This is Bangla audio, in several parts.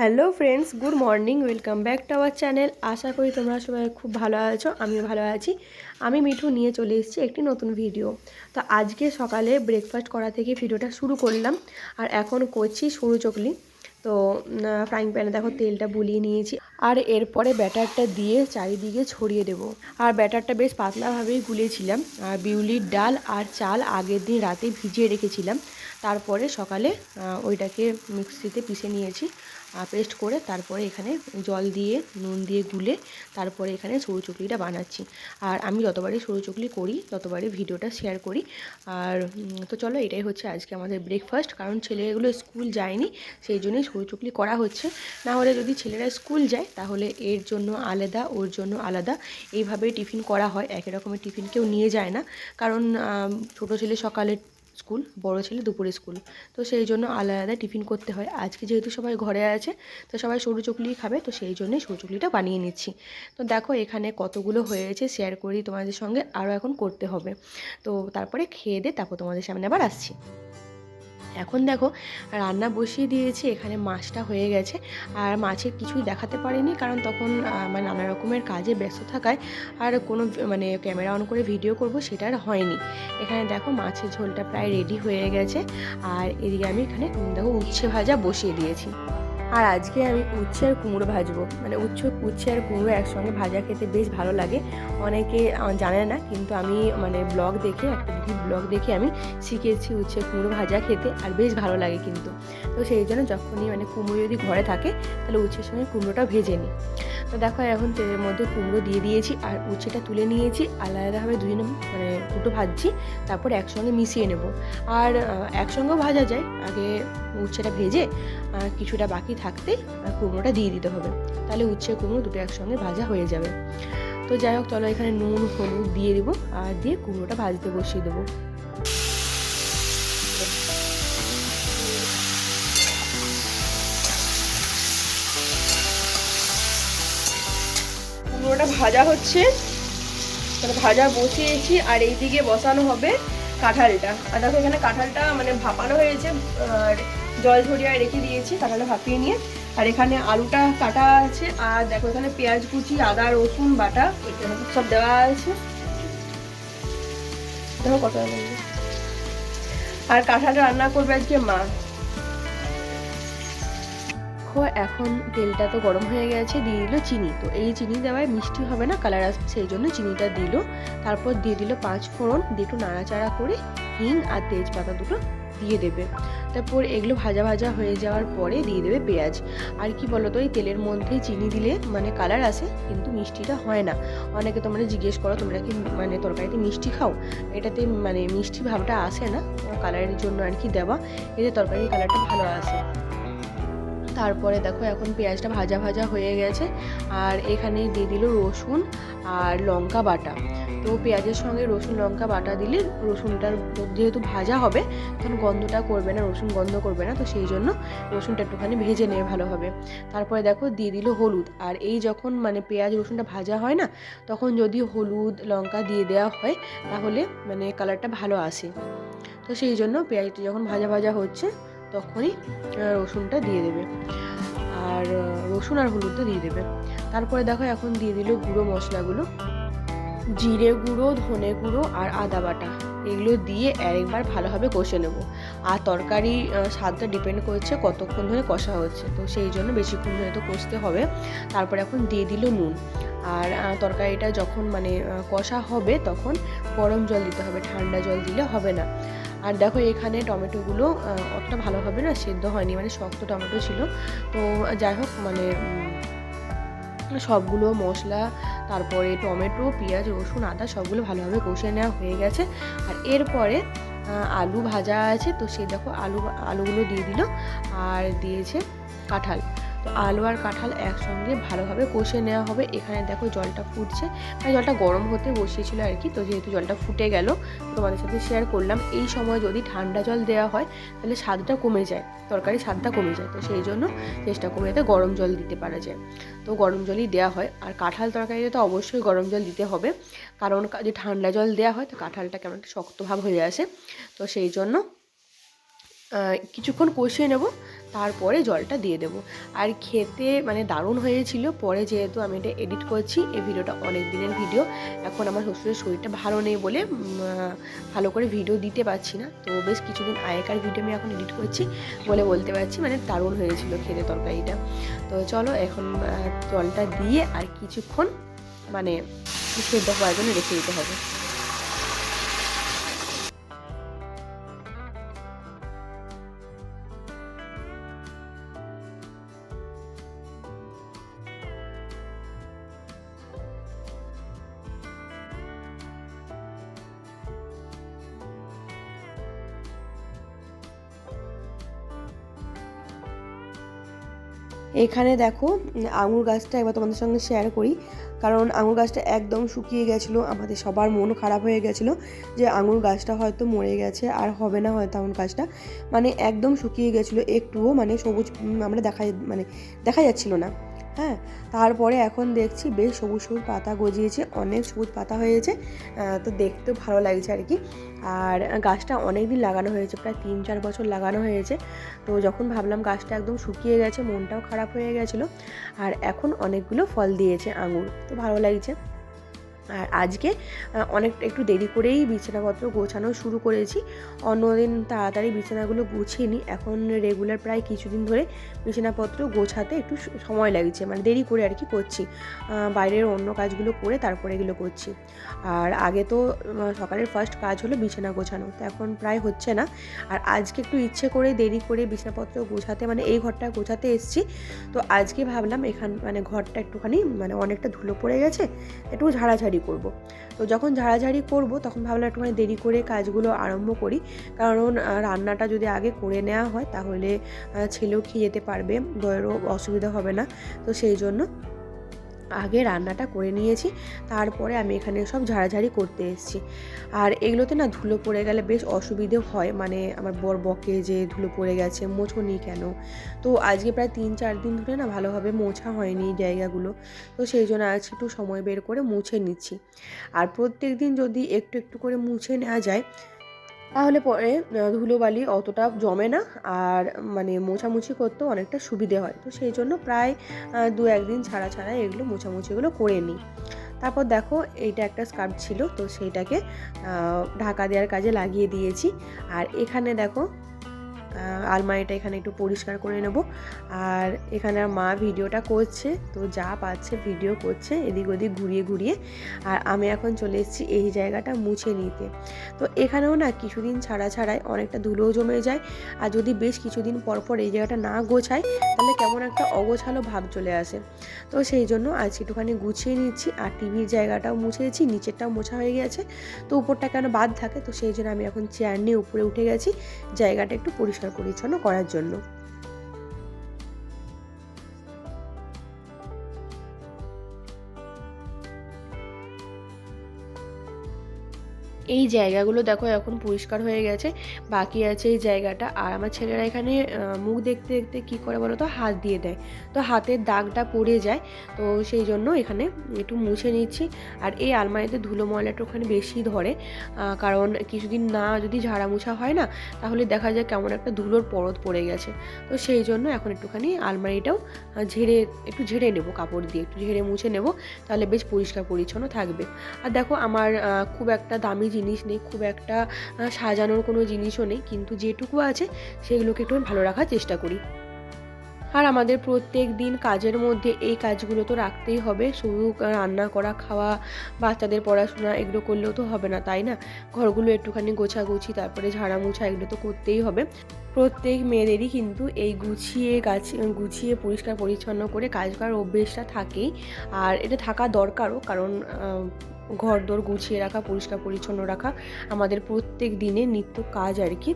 Hello friends, good morning, welcome back to our channel. আশা করি তোমরা সবাই খুব ভালো আছো, আমিও ভালো আছি। আমি মিঠু, নিয়ে চলে এসেছি একটি নতুন ভিডিও তো আজকে সকালে ব্রেকফাস্ট করা থেকে ভিডিওটা শুরু করলাম, আর এখন করছি সরু চকলি তো ফ্রাইং প্যানে দেখো তেলটা বুলিয়ে নিয়েছি। আর এরপরে ব্যাটারটা দিয়ে চারিদিকে ছড়িয়ে দেব। আর ব্যাটারটা বেশ পাতলাভাবেই গুলিয়েছিলাম আর বিউলির ডাল আর চাল আগের দিন রাতে ভিজিয়ে রেখেছিলাম। তারপরে সকালে ওইটাকে মিক্সিতে পিষে নিয়েছি। পেস্ট করে তারপরে এখানে জল দিয়ে, নুন দিয়ে গুলে তারপরে এখানে সরু চুকলিটা বানাচ্ছি। আর আমি যতবারই সরু চুকলি করি, ততবারই ভিডিওটা শেয়ার করি। আর তো চলো এটাই হচ্ছে আজকে আমাদের ব্রেকফাস্ট কারণ ছেলেগুলো স্কুল যায়নি, সেই জন্যই সরু চুকলি করা হচ্ছে। না হলে যদি ছেলেরা স্কুল যায় তাহলে এর জন্য আলাদা, ওর জন্য আলাদা। এইভাবেই টিফিন করা হয়। একই রকমের টিফিন কেউ নিয়ে যায় না। কারণ ছোটো ছেলে সকালে স্কুল, বড় ছেলে দুপুরে স্কুল। তো সেই জন্য আলাদা আলাদা টিফিন করতে হয়। আজকে যেহেতু সবাই ঘরে আছে, তো সবাই সরু চুকলি খাবে, তো সেই জন্যই সরু চকলিটা বানিয়ে নিচ্ছি। তো দেখো, এখানে কতগুলো হয়েছে শেয়ার করি তোমাদের সঙ্গে। আরও এখন করতে হবে। তো তারপরে খেয়ে দিয়ে তারপর তোমাদের সামনে আবার আসছি। এখন দেখো রান্না বসিয়ে দিয়েছি, এখানে মাছটা হয়ে গেছে। আর মাছের কিছুই দেখাতে পারিনি কারণ তখন আমার নানা রকমের কাজে ব্যস্ত থাকায় আর কোনো মানে ক্যামেরা অন করে ভিডিও করব সেটা আর হয়নি। এখানে দেখো মাছের ঝোলটা প্রায় রেডি হয়ে গেছে। আর এদিকে আমি এখানে দেখো উচ্ছে ভাজা বসিয়ে দিয়েছি। আর আজকে আমি উচ্ছে আর কুমড়ো ভাজবো। মানে উচ্ছ, উচ্ছে আর কুমড়ো একসঙ্গে ভাজা খেতে বেশ ভালো লাগে। অনেকে জানে না, কিন্তু আমি মানে ব্লগ দেখে, একটা দিদি ব্লগ দেখে আমি শিখেছি উচ্ছে কুমড়ো ভাজা খেতে, আর বেশ ভালো লাগে কিন্তু। তো সেই জন্য যখনই মানে কুমড়ো যদি ঘরে থাকে, তাহলে উচ্ছের সঙ্গে কুমড়োটা ভেজে নিই। তো দেখো, এখন তেলের মধ্যে কুমড়ো দিয়ে দিয়েছি, আর উচ্ছেটা তুলে নিয়েছি আলাদা আলাদাভাবে দুজনে মানে দুটো ভাজছি, তারপর একসঙ্গে মিশিয়ে নেব। আর একসঙ্গেও ভাজা যায়, আগে উচ্ছেটা ভেজে কিছুটা বাকি থাকতে কুমড়োটা দিয়ে দিতে হবে। তাহলে উচ্ছে, কুমড়ো দুটো একসঙ্গে ভাজা হয়ে যাবে। তো যাই হোক, চলো এখানে নুন, হলুদ দিয়ে দেবো আর দিয়ে কুমড়োটা ভাজতে বসিয়ে দেবো। কুমড়োটা ভাজা হচ্ছে। মানে ভাজা বসিয়েছি আর এই দিকে বসানো হবে কাঁঠালটা। আর দেখো এখানে কাঁঠালটা মানে ভাপানো হয়েছে, আর জল ঝরিয়ে রেখে দিয়েছি, তাহলে ভাপিয়ে নিয়ে। আর এখানে আলুটা কাটা আছে, আর দেখো এখানে পেঁয়াজ কুচি, আদা, রসুন, বাটা, সব দেওয়া আছে। দেখো কত আর কাঁঠালটা রান্না করবে আজকে মা। দেখো, এখন তেলটা তো গরম হয়ে গেছে, দিয়ে দিল চিনি। তো এই চিনি দেওয়ায় মিষ্টি হবে না কালার আসবে, সেই জন্য চিনিটা দিল। তারপর দিয়ে দিল পাঁচ ফোড়ন, দিয়ে একটু নাড়াচাড়া করে হিং আর তেজপাতা দুটো দিয়ে দেবে। তারপর এগুলো ভাজা ভাজা হয়ে যাওয়ার পরে দিয়ে দেবে পেঁয়াজ। আর কি বলো তো এই তেলের মধ্যে চিনি দিলে মানে কালার আসে, কিন্তু মিষ্টিটা হয় না। অনেকে তোমরা জিজ্ঞেস করো, তোমরা কি মানে তরকারিতে মিষ্টি খাও? এটাতে মানে মিষ্টি ভাবটা আসে না, কালারের জন্য আর কি দেওয়া। এতে তরকারির কালারটা ভালো আসে। তারপরে দেখো এখন পেঁয়াজটা ভাজা ভাজা হয়ে গেছে। আর এখানে দিয়ে দিল রসুন আর লঙ্কা বাটা। তো পেঁয়াজের সঙ্গে রসুন, লঙ্কা বাটা দিলে রসুনটার যেহেতু ভাজা হবে, তখন গন্ধটা করবে না, রসুন গন্ধ করবে না, তো সেই জন্য রসুনটা একটুখানি ভেজে নেবে ভালোভাবে। তারপরে দেখো দিয়ে দিল হলুদ। আর এই যখন মানে পেঁয়াজ, রসুনটা ভাজা হয় না, তখন যদি হলুদ, লঙ্কা দিয়ে দেওয়া হয়, তাহলে মানে কালারটা ভালো আসে। তো সেই জন্য পেঁয়াজটা যখন ভাজা ভাজা হচ্ছে তখনই রসুনটা দিয়ে দেবে। আর রসুন আর হলুদটা দিয়ে দেবে। তারপরে দেখো এখন দিয়ে দিল গুঁড়ো মশলাগুলো। জিরে গুঁড়ো, ধনে গুঁড়ো আর আদা বাটা। এগুলো দিয়ে একবার ভালোভাবে কষে নেব। আর তরকারি স্বাদটা ডিপেন্ড করছে কতক্ষণ ধরে কষা হচ্ছে। তো সেই জন্য বেশিক্ষণ ধরে তো কষতে হবে। তারপর এখন দিয়ে দিল নুন। আর তরকারিটা যখন মানে কষা হবে তখন গরম জল দিতে হবে। ঠান্ডা জল দিলে হবে না। আর দেখো এখানে টমেটোগুলো অতটা ভালোভাবে না, সেদ্ধ হয়নি মানে শক্ত টমেটো ছিল। তো যাই হোক মানে সবগুলো মশলা, তারপরে টমেটো, পেঁয়াজ, রসুন, আদা, সবগুলো ভালোভাবে কষিয়ে নেওয়া হয়ে গেছে। আর এরপরে আলু ভাজা আছে, তো সে দেখো আলু, আলুগুলো দিয়ে দিল, আর দিয়েছে কাঁঠাল। তো আলু আর কাঁঠাল একসঙ্গে ভালোভাবে কষে নেওয়া হবে। এখানে দেখো জলটা ফুটছে। মানে জলটা গরম হতে বসিয়েছিল আর কি। তো যেহেতু জলটা ফুটে গেল তোমাদের সাথে শেয়ার করলাম। এই সময় যদি ঠান্ডা জল দেওয়া হয়, তাহলে স্বাদটা কমে যায়। তরকারি স্বাদটা কমে যায়। তো সেই জন্য চেষ্টা করে যাতে গরম জল দিতে পারা যায়। তো গরম জলই দেওয়া হয়। আর কাঁঠাল তরকারিতে তো অবশ্যই গরম জল দিতে হবে। কারণ যদি ঠান্ডা জল দেওয়া হয়, তো কাঁঠালটা কেমন একটা শক্ত ভাব হয়ে আসে। তো সেই জন্য কিছুক্ষণ কষিয়ে নেব, তারপরে জলটা দিয়ে দেবো। আর খেতে মানে দারুণ হয়েছিল, পরে যেহেতু আমি এটা এডিট করছি, এই ভিডিওটা অনেক দিনের ভিডিও। এখন আমার শ্বশুরের শরীরটা ভালো নেই বলে ভালো করে ভিডিও দিতে পারছি না। তো বেশ কিছুদিন আগেকার ভিডিও আমি এখন এডিট করছি বলে বলতে পারছি মানে দারুণ হয়েছিল খেতে তরকারিটা। তো চলো এখন জলটা দিয়ে আর কিছুক্ষণ মানে সেদ্ধ হওয়ার জন্য রেখে দিতে হবে। এখানে দেখো আঙুর গাছটা একবার তোমাদের সঙ্গে শেয়ার করি। কারণ আঙুর গাছটা একদম শুকিয়ে গেছিল, আমাদের সবার মন খারাপ হয়ে গেছিল যে আঙুর গাছটা হয়তো মরে গেছে আর হবে না হয়তো আঙুর গাছটা। মানে একদম শুকিয়ে গেছিল, একটুও মানে সবুজ আমরা দেখা মানে দেখা যাচ্ছিল না। হ্যাঁ তারপরে এখন দেখছি বেশ সবুজ সবুজ পাতা গজিয়েছে, অনেক সবুজ পাতা হয়েছে তো দেখতে ভালো লাগছে আর কি। আর গাছটা অনেক দিন লাগানো হয়েছে, প্রায় তিন চার বছর লাগানো হয়েছে। তো যখন ভাবলাম গাছটা একদম শুকিয়ে গেছে, মনটাও খারাপ হয়ে গেছিল। আর এখন অনেকগুলো ফল দিয়েছে আঙুর, তো ভালো লাগছে। আর আজকে অনেক, একটু দেরি করেই বিছানাপত্র গোছানো শুরু করেছি। অন্যদিন তাড়াতাড়ি বিছানাগুলো গুছিয়ে নিই। এখন রেগুলার প্রায় কিছুদিন ধরে বিছানাপত্র গোছাতে একটু সময় লাগছে। মানে দেরি করে আর কি করছি। বাইরের অন্য কাজগুলো করে তারপরে এগুলো করছি। আর আগে তো সকালের ফার্স্ট কাজ হলো বিছানা গোছানো। তো এখন প্রায় হচ্ছে না। আর আজকে একটু ইচ্ছে করে দেরি করে বিছানাপত্র গোছাতে মানে এই ঘরটা গোছাতে এসেছি। তো আজকে ভাবলাম এখান মানে ঘরটা একটুখানি মানে অনেকটা ধুলো পড়ে গেছে, একটু ঝাড়াঝাড়ি করব। তো যখন ঝাড়াঝাড়ি করব, তখন ভাবলাম একটুখানি দেরি করে কাজগুলো আরম্ভ করি। কারণ রান্নাটা যদি আগে করে নেওয়া হয়, তাহলে ছেলেও খেয়ে যেতে পারবে, দয়েরও অসুবিধা হবে না। তো সেই জন্য আগে রান্নাটা করে নিয়েছি, তারপরে আমি এখানে সব ঝাড়াঝাড়ি করতে এসেছি। আর এগুলোতে না ধুলো পড়ে গেলে বেশ অসুবিধে হয় মানে আমার বর বকে যে ধুলো পড়ে গেছে, মোছোনি কেন? তো আজকে প্রায় তিন চার দিন ধরে না ভালোভাবে মোছা হয়নি জায়গাগুলো, তো সেই জন্য আজ একটু সময় বের করে মুছে নিচ্ছি। আর প্রত্যেক দিন যদি একটু একটু করে মুছে নেওয়া যায় তাহলে পরে ধুলোবালি অতটা জমে না আর মানে মোছামুছি করতেও অনেকটা সুবিধে হয়। তো সেই জন্য প্রায় দু একদিন ছাড়া ছাড়া এগুলো মোছামুছিগুলো করে নিই তারপর দেখো, এইটা একটা স্কার্ফ ছিল, তো সেইটাকে ঢাকা দেওয়ার কাজে লাগিয়ে দিয়েছি। আর এখানে দেখো আলমারিটা এখানে একটু পরিষ্কার করে নেব। আর এখানে মা ভিডিওটা করছে, তো যা পাচ্ছে ভিডিও করছে এদিক ওদিক ঘুরিয়ে ঘুরিয়ে। আর আমি এখন চলে এসেছি এই জায়গাটা মুছে নিতে। তো এখানেও না কিছুদিন ছাড়া ছাড়াই অনেকটা ধুলোও জমে যায়। আর যদি বেশ কিছুদিন পর পর এই জায়গাটা না গোছায় তাহলে কেমন একটা অগোছালো ভাব চলে আসে। তো সেই জন্য আজ একটুখানি গুছিয়ে নিচ্ছি, আর টিভির জায়গাটাও মুছেছি, নিচেরটাও মোছা হয়ে গেছে। তো উপরটা কেন বাদ থাকে, তো সেই জন্য আমি এখন চেয়ার নিয়ে উপরে উঠে গেছি। জায়গাটা একটু পরিষ্কার পরিচ্ছন্ন করার জন্য। এই জায়গাগুলো দেখো এখন পরিষ্কার হয়ে গেছে। বাকি আছে এই জায়গাটা। আর আমার ছেলেরা এখানে মুখ দেখতে দেখতে কী করে বলো তো, হাত দিয়ে দেয়। তো হাতের দাগটা পড়ে যায়, তো সেই জন্য এখানে একটু মুছে নিচ্ছি। আর এই আলমারিতে ধুলো ময়লাটা ওখানে বেশি ধরে কারণ কিছুদিন না যদি ঝাড়া মোছা হয় না, তাহলে দেখা যায় কেমন একটা ধুলোর পরত পড়ে গেছে। তো সেই জন্য এখন একটুখানি আলমারিটাও ঝেড়ে, একটু ঝেড়ে নেব, কাপড় দিয়ে একটু ঝেড়ে মুছে নেব, তাহলে বেশ পরিষ্কার পরিচ্ছন্ন থাকবে। আর দেখো আমার খুব একটা দামি জিনিস নেই, খুব একটা সাজানোর কোনো জিনিসও নেই, কিন্তু যেটুকু আছে সেগুলোকে একটু ভালো রাখার চেষ্টা করি। আর আমাদের প্রত্যেক দিন কাজের মধ্যে এই কাজগুলো তো রাখতেই হবে, শুধু রান্না করা, খাওয়া, বাচ্চাদের পড়াশোনা এগুলো করলেও তো হবে না, তাই না? ঘরগুলো একটুখানি গোছাগুছি, তারপরে ঝাড়া মোছা এগুলো তো করতেই হবে। প্রত্যেক মেয়েদেরই কিন্তু এই গুছিয়ে গাছ, গুছিয়ে পরিষ্কার পরিচ্ছন্ন করে কাজ করার অভ্যেসটা থাকেই, আর এটা থাকা দরকারও, কারণ ঘর দোর গুছিয়ে রাখা, পরিষ্কার পরিচ্ছন্ন রাখা আমাদের প্রত্যেক দিনে নিত্য কাজ আর কি।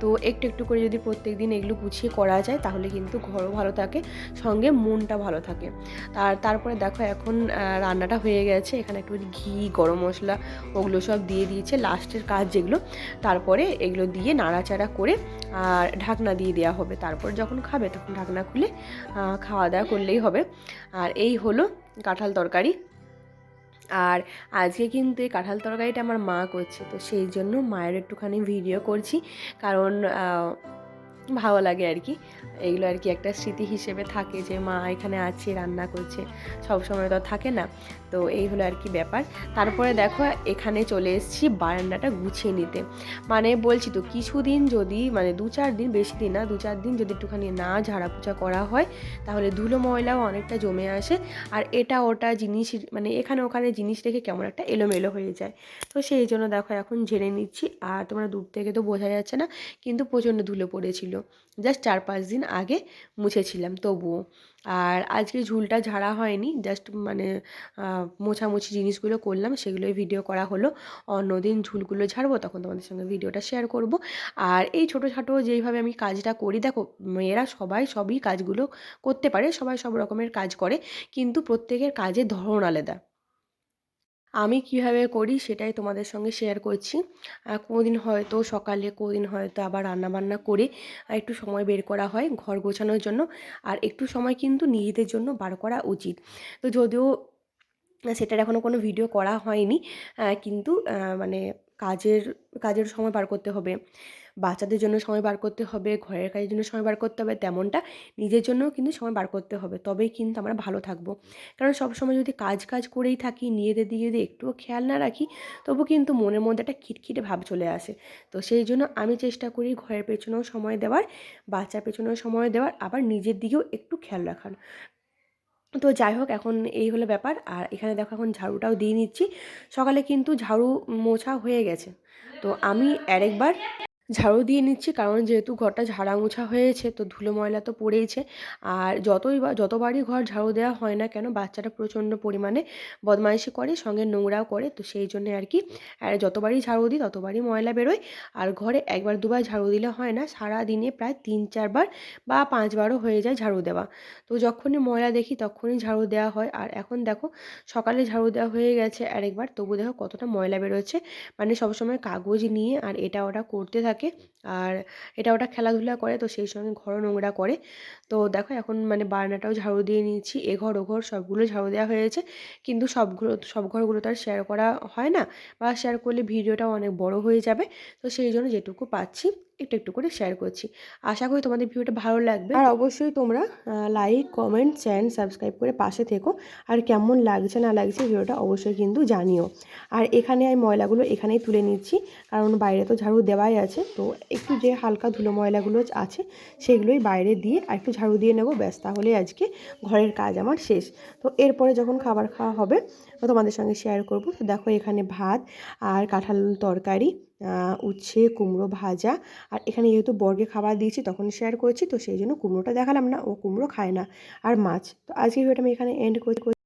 তো একটু একটু করে যদি প্রত্যেক দিন এগুলো গুছিয়ে করা যায় তাহলে কিন্তু ঘরও ভালো থাকে, সঙ্গে মনটা ভালো থাকে। আর তারপরে দেখো এখন রান্নাটা হয়ে গেছে। এখানে একটু ঘি, গরম মশলা ওগুলো সব দিয়ে দিয়েছে। লাস্টের কাজ যেগুলো, তারপরে এগুলো দিয়ে নাড়াচাড়া করে আর ঢাকনা দিয়ে দেওয়া হবে। তারপর যখন খাবে তখন ঢাকনা খুলে খাওয়া দাওয়া করলেই হবে। আর এই হলো কাঁঠাল তরকারি। আর আজকে কিন্তু এই কাঁঠাল তরকারিটা আমার মা করছে, তো সেই জন্য মায়ের একটুখানি ভিডিও করছি। কারণ ভালো লাগে আর কি এইগুলো আর কি একটা স্মৃতি হিসেবে থাকে যে, মা এখানে আছে, রান্না করছে, সব সময় তো থাকে না। তো এই হলো আর কি ব্যাপার। তারপরে দেখো, এখানে চলে এসেছি বারান্দাটা গুছিয়ে নিতে। মানে বলছি তো, কিছুদিন যদি মানে দু চার দিন, বেশি দিন না, দু চার দিন যদি একটুখানি না ঝাড়া পোছা করা হয়, তাহলে ধুলো ময়লাও অনেকটা জমে আসে। আর এটা ওটা জিনিস মানে এখানে ওখানে জিনিস রেখে কেমন একটা এলোমেলো হয়ে যায়। তো সেই জন্য দেখো, এখন ঝেড়ে নিচ্ছি। আর তোমরা দূর থেকে তো বোঝা যাচ্ছে না, কিন্তু প্রচণ্ড ধুলো পড়েছিল। জাস্ট চার পাঁচ দিন আগে মুছেছিলাম তবুও। আর আজকে ঝুলটা ঝাড়া হয়নি, জাস্ট মানে মোছামুছি জিনিসগুলো করলাম, সেগুলোই ভিডিও করা হলো। অন্যদিন ঝুলগুলো ঝাড়বো, তখন তোমাদের সঙ্গে ভিডিওটা শেয়ার করব। আর এই ছোটো ছোটো যেইভাবে আমি কাজটা করি, দেখো, মেয়েরা সবাই সবই কাজগুলো করতে পারে, সবাই সব রকমের কাজ করে, কিন্তু প্রত্যেকের কাজের ধরন আলাদা। আমি কীভাবে করি সেটাই তোমাদের সঙ্গে শেয়ার করছি। কোনোদিন হয়তো সকালে, কোনোদিন হয়তো আবার রান্নাবান্না করে একটু সময় বের করা হয় ঘর গোছানোর জন্য। আর একটু সময় কিন্তু নিজেদের জন্য বার করা উচিত। তো যদিও সেটার এখনও কোনো ভিডিও করা হয়নি কিন্তু মানে কাজের কাজের সময় বার করতে হবে। বাচ্চাদের জন্য সময় বার করতে হবে, ঘরের কাজের জন্য সময় বার করতে হবে, তেমনটা নিজের জন্যও কিন্তু সময় বার করতে হবে। তবেই কিন্তু আমরা ভালো থাকব। কারণ সবসময় যদি কাজ কাজ করেই থাকি, নিজেদের দিকে যদি একটুও খেয়াল না রাখি, তবু কিন্তু মনের মধ্যে একটা খিটখিটে ভাব চলে আসে। তো সেই জন্য আমি চেষ্টা করি ঘরের পেছনেও সময় দেওয়ার, বাচ্চার পেছনেও সময় দেওয়ার, আবার নিজের দিকেও একটু খেয়াল রাখার। তো যাই হোক, এখন এই হলো ব্যাপার। আর এখানে দেখো এখন ঝাড়ুটাও দিয়ে নিচ্ছি। সকালে কিন্তু ঝাড়ু মোছা হয়ে গেছে। তো আমি আরেকবার ঝাড়ু দিয়ে নিচ্ছি। কারণ যেহেতু ঘরটা ঝাড়া মোছা হয়েছে, তো ধুলো ময়লা তো পড়েইছে। আর যতই বা, যতবারই ঘর ঝাড়ু দেওয়া হয় না কেন বাচ্চাটা প্রচণ্ড পরিমাণে বদমাইশি করে, সঙ্গে নোংরাও করে। তো সেই জন্য আর কি, আর যতবারই ঝাড়ু দিই, ততবারই ময়লা বেরোয়। আর ঘরে একবার দুবার ঝাড়ু দিলে হয় না, সারা দিনে প্রায় তিন চারবার বা পাঁচবারও হয়ে যায় ঝাড়ু দেওয়া। তো যখনই ময়লা দেখি, তখনই ঝাড়ু দেওয়া হয়। আর এখন দেখো, সকালে ঝাড়ু দেওয়া হয়ে গেছে আরেকবার। তবু দেখো কতটা ময়লা বেরোচ্ছে। মানে সবসময় কাগজ নিয়ে আর এটা ওটা করতে থাকে থাকে আর এটা ওটা খেলাধুলা করে, তো সেই সঙ্গে ঘরও নোংরা করে। তো দেখো এখন মানে বারান্দাটাও ঝাড়ু দিয়ে নিয়েছি, এ ঘর ও ঘর সবগুলো ঝাড়ু দেওয়া হয়েছে। কিন্তু সবগুলো সব ঘরগুলো তো আর শেয়ার করা হয় না বা শেয়ার করলে ভিডিওটাও অনেক বড় হয়ে যাবে। তো সেই জন্য যেটুকু পাচ্ছি, একটু একটু করে শেয়ার করছি। আশা করি তোমাদের ভিডিওটা ভালো লাগবে। আর অবশ্যই তোমরা লাইক কমেন্ট চ্যানেল সাবস্ক্রাইব করে পাশে থেকো। আর কেমন লাগছে, না লাগছে ভিডিওটা অবশ্যই কিন্তু জানিও। আর এখানে আমি ময়লাগুলো এখানেই তুলে নিচ্ছি, কারণ বাইরে তো ঝাড়ু দেওয়াই আছে। তো একটু যে হালকা ধুলো ময়লাগুলো আছে সেগুলোই বাইরে দিয়ে আর একটু ঝাড়ু দিয়ে নেব। ব্যাস, তাহলে আজকে ঘরের কাজ আমার শেষ। তো এরপরে যখন খাবার খাওয়া হবে তোমাদের সঙ্গে শেয়ার করব। তো দেখো এখানে ভাত আর কাঁঠাল তরকারি উচ্ছে, কুমড়ো ভাজা। আর এখানে যেহেতু বর্গে খাবার দিয়েছি, তখন শেয়ার করেছি, তো সেই জন্য কুমড়োটা দেখালাম না, ও কুমড়ো খায় না, আর মাছ। তো আজকে ভিডিওটা আমি এখানে এন্ড করি